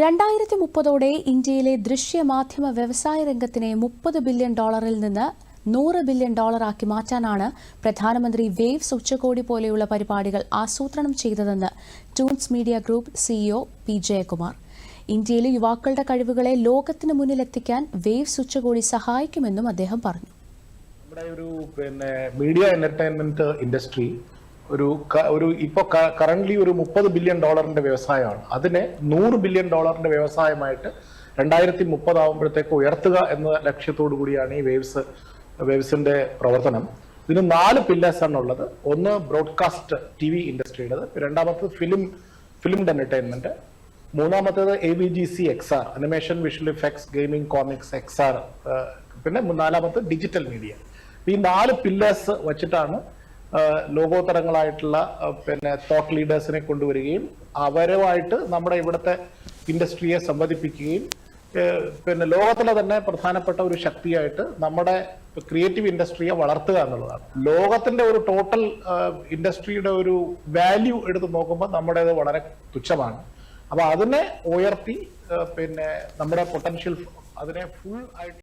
രണ്ടായിരത്തി മുപ്പതോടെ ഇന്ത്യയിലെ ദൃശ്യമാധ്യമ വ്യവസായ രംഗത്തിനെ മുപ്പത് ബില്യൺ ഡോളറിൽ നിന്ന് നൂറ് ബില്യൺ ഡോളറാക്കി മാറ്റാനാണ് പ്രധാനമന്ത്രി വേവ്സ് ഉച്ചകോടി പോലെയുള്ള പരിപാടികൾ ആസൂത്രണം ചെയ്തതെന്ന് toons media group CEO P Jayakumar. ഇന്ത്യയിലെ യുവാക്കളുടെ കഴിവുകളെ ലോകത്തിന് മുന്നിലെത്തിക്കാൻ വേവ്സ് ഉച്ചകോടി സഹായിക്കുമെന്നും അദ്ദേഹം പറഞ്ഞു. നമ്മുടെ ഒരു പിന്നെ മീഡിയ എന്റർടൈൻമെന്റ് ഇൻഡസ്ട്രി ഒരു ഒരു ഇപ്പൊ കറന്റ് ഒരു മുപ്പത് ബില്യൺ ഡോളറിന്റെ വ്യവസായമാണ്. അതിനെ നൂറ് ബില്യൺ ഡോളറിന്റെ വ്യവസായമായിട്ട് രണ്ടായിരത്തി മുപ്പത് ആകുമ്പോഴത്തേക്ക് ഉയർത്തുക എന്ന ലക്ഷ്യത്തോടു കൂടിയാണ് ഈ വേവ്സ് വേവ്സിന്റെ പ്രവർത്തനം. ഇതിന് നാല് പില്ലേഴ്സ് ആണ് ഉള്ളത്. ഒന്ന് ബ്രോഡ്കാസ്റ്റ് ടി വി ഇൻഡസ്ട്രിയുടേത് രണ്ടാമത്തത് ഫിലിം ഫിലിം എന്റർടൈൻമെന്റ് മൂന്നാമത്തേത് A V G C X R animation visual effects gaming comics X R പിന്നെ നാലാമത്തെ ഡിജിറ്റൽ മീഡിയ ഈ നാല് പില്ലേഴ്സ് വച്ചിട്ടാണ് ലോകോത്തരങ്ങളായിട്ടുള്ള പിന്നെ തോട്ട് ലീഡേഴ്സിനെ കൊണ്ടുവരികയും അവരുമായിട്ട് നമ്മുടെ ഇവിടുത്തെ ഇൻഡസ്ട്രിയെ സംവദിപ്പിക്കുകയും പിന്നെ ലോകത്തിലെ തന്നെ പ്രധാനപ്പെട്ട ഒരു ശക്തിയായിട്ട് നമ്മുടെ ക്രിയേറ്റീവ് ഇൻഡസ്ട്രിയെ വളർത്തുക എന്നുള്ളതാണ്. ലോകത്തിന്റെ ഒരു ടോട്ടൽ ഇൻഡസ്ട്രിയുടെ ഒരു വാല്യൂ എടുത്ത് നോക്കുമ്പോൾ നമ്മുടേത് വളരെ തുച്ഛമാണ്. അപ്പൊ അതിനെ ഉയർത്തി പിന്നെ നമ്മുടെ പൊട്ടൻഷ്യൽ അതിനെ ഫുൾ ആയിട്ട്